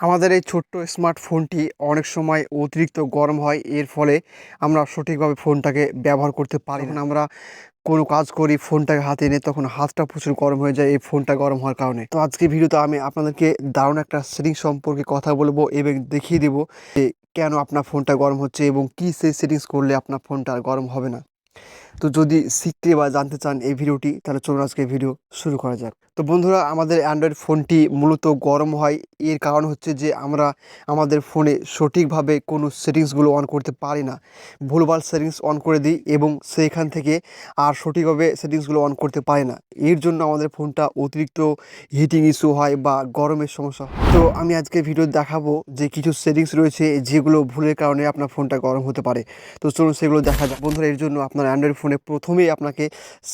আমাদের এই ছোট্ট স্মার্টফোনটি অনেক সময় অতিরিক্ত গরম হয়, এর ফলে আমরা সঠিকভাবে ফোনটাকে ব্যবহার করতে পারি না। আমরা কোনো কাজ করি, ফোনটাকে হাতে নিয়ে তখন হাতটা প্রচুর গরম হয়ে যায়, এই ফোনটা গরম হওয়ার কারণে। তো আজকে ভিডিওতে আমি আপনাদেরকে দারুণ একটা সেটিং সম্পর্কে কথা বলব এবং দেখিয়ে দেবো যে কেন আপনার ফোনটা গরম হচ্ছে এবং কী সেই সেটিংস করলে আপনার ফোনটা আর গরম হবে না। তো যদি শিখতে বা জানতে চান এই ভিডিওটি, তাহলে চলুন আজকে ভিডিও শুরু করা যাক। তো বন্ধুরা, আমাদের অ্যান্ড্রয়েড ফোনটি মূলত গরম হয়। এর কারণ হচ্ছে যে আমরা আমাদের ফোনে সঠিকভাবে কোনো সেটিংসগুলো অন করতে পারি না। ভুলভাল সেটিংস অন করে দিই এবং সেইখান থেকে আর সঠিকভাবে সেটিংসগুলো অন করতে পারি না। এর জন্য আমাদের ফোনটা অতিরিক্ত হিটিং ইস্যু হয় বা গরমের সমস্যা। তো আমি আজকে ভিডিও দেখাবো যে কিছু সেটিংস রয়েছে যেগুলো ভুলের কারণে আপনার ফোনটা গরম হতে পারে। তো চলুন সেগুলো দেখা যাক। বন্ধুরা, এর জন্য আপনার অ্যান্ড্রয়েড প্রথমেই আপনাকে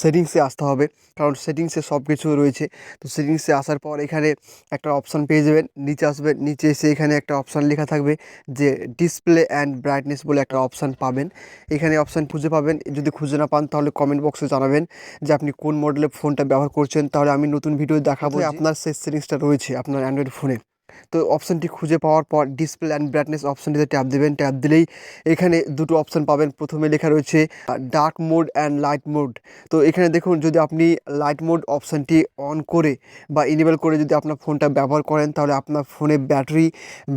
সেটিংসে আসতে হবে। কারণ সেটিংসে সব কিছু রয়েছে। তো সেটিংসে আসার পর এখানে একটা অপশান পেয়ে যাবেন নিচে আসবেন নিচে এসে এখানে একটা অপশান লেখা থাকবে যে ডিসপ্লে অ্যান্ড ব্রাইটনেস বলে একটা অপশান পাবেন। এখানে অপশান খুঁজে পাবেন। যদি খুঁজে না পান তাহলে কমেন্ট বক্সে জানাবেন যে আপনি কোন মডেলের ফোনটা ব্যবহার করছেন। তাহলে আমি নতুন ভিডিও দেখাবো আপনার সেই সেটিংসটা রয়েছে আপনার অ্যান্ড্রয়েড ফোনে তো অপশানটি খুঁজে পাওয়ার পর ডিসপ্লে অ্যান্ড ব্রাইটনেস অপশানটিতে ট্যাপ দেবেন। ট্যাপ দিলেই এখানে দুটো অপশান পাবেন। প্রথমে লেখা রয়েছে dark mode and light mode তো এখানে দেখুন, যদি আপনি লাইট মোড অপশানটি অন করে বা ইনেবল করে যদি আপনার ফোনটা ব্যবহার করেন, তাহলে আপনার ফোনে ব্যাটারি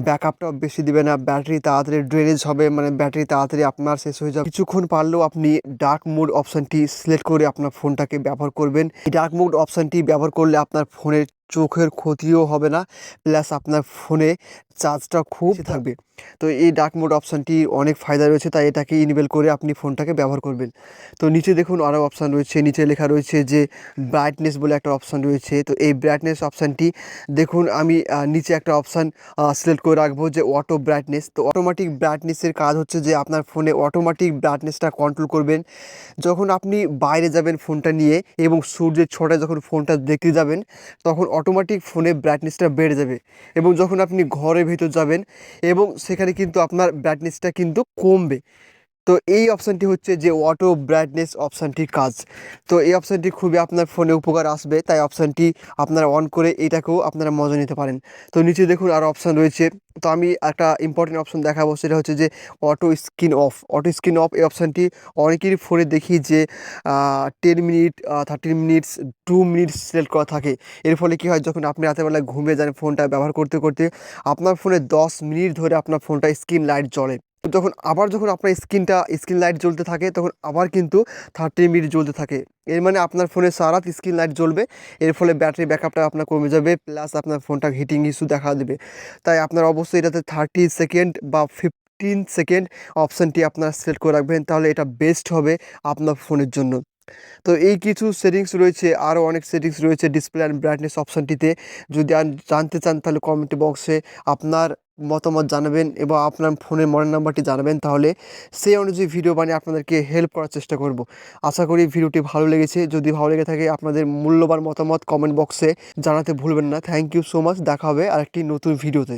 ব্যাকআপটাও বেশি দেবে না। ব্যাটারি তাড়াতাড়ি ড্রেনেজ হবে মানে ব্যাটারি তাড়াতাড়ি আপনার শেষ হয়ে যাবে। কিছুক্ষণ পারলেও আপনি ডার্ক মোড অপশানটি সিলেক্ট করে আপনার ফোনটাকে ব্যবহার করবেন। ডার্ক মোড অপশানটি ব্যবহার করলে আপনার ফোনের চোখের ক্ষতিও হবে না। প্লাস আপনার ফোনে চার্জটা খুব থাকবে। তো এই ডার্ক মোড অপশানটি অনেক ফায়দা রয়েছে তাই এটাকে ইনেবল করে আপনি ফোনটাকে ব্যবহার করবেন। তো নিচে দেখুন আরও অপশান রয়েছে নিচে লেখা রয়েছে যে ব্রাইটনেস বলে একটা অপশান রয়েছে। তো এই ব্রাইটনেস অপশানটি দেখুন আমি নিচে একটা অপশান সিলেক্ট করে রাখব যে অটো ব্রাইটনেস তো অটোমেটিক ব্রাইটনেসের কাজ হচ্ছে যে আপনার ফোনে অটোমেটিক ব্রাইটনেসটা কন্ট্রোল করবেন। যখন আপনি বাইরে যাবেন ফোনটা নিয়ে এবং সূর্যের ছোটায় যখন ফোনটা দেখতে যাবেন তখন অটোমেটিক ফোনে ব্রাইটনেসটা বেড়ে যাবে। এবং যখন আপনি ঘরের ভেতর যাবেন এবং সেখানে কিন্তু আপনার ব্রাইটনেসটা কিন্তু কমবে। তো এই অপশানটি হচ্ছে যে অটো ব্রাইটনেস অপশানটির কাজ। তো এই অপশানটি খুবই আপনার ফোনে উপকার আসবে, তাই অপশানটি আপনারা অন করে এইটাকেও আপনারা মজা নিতে পারেন। তো নিচে দেখুন আরও অপশান রয়েছে। তো আমি একটা ইম্পর্টেন্ট অপশান দেখাবো, সেটা হচ্ছে যে auto screen off auto screen off এই অপশানটি অনেকেরই ফোনে দেখি যে ten minute thirteen minutes two minutes select করা থাকে। এর ফলে কী হয়, যখন আপনি রাতেরবেলায় ঘুমিয়ে যান ফোনটা ব্যবহার করতে করতে, আপনার ফোনে দশ মিনিট ধরে আপনার ফোনটা স্ক্রিন লাইট জ্বলে। তখন আবার যখন আপনার স্ক্রিনটা স্ক্রিন লাইট জ্বলতে থাকে, তখন আবার কিন্তু থার্টি মিনিট জ্বলতে থাকে। এর মানে আপনার ফোনে সারা স্ক্রিন লাইট জ্বলবে, এর ফলে ব্যাটারি ব্যাকআপটা আপনার কমে যাবে প্লাস আপনার ফোনটা হিটিং ইস্যু দেখা দেবে। তাই আপনার অবশ্যই এটাতে থার্টি সেকেন্ড বা ফিফটিন সেকেন্ড অপশানটি আপনার সিলেক্ট করে রাখবেন, তাহলে এটা বেস্ট হবে আপনার ফোনের জন্য। তো এই কিছু সেটিংস রয়েছে, আরও অনেক সেটিংস রয়েছে ডিসপ্লে অ্যান্ড ব্রাইটনেস অপশানটিতে যদি জানতে চান, তাহলে কমেন্ট বক্সে আপনার মতামত জানাবেন এবং আপনার ফোনের মডেল নাম্বারটি জানাবেন, তাহলে সেই অনুযায়ী ভিডিও বানিয়ে আপনাদেরকে হেল্প করার চেষ্টা করব। আশা করি ভিডিওটি ভালো লেগেছে। যদি ভালো লেগে থাকে আপনাদের মূল্যবান মতামত কমেন্ট বক্সে জানাতে ভুলবেন না। থ্যাংক ইউ সো মাচ দেখা হবে আরেকটি নতুন ভিডিওতে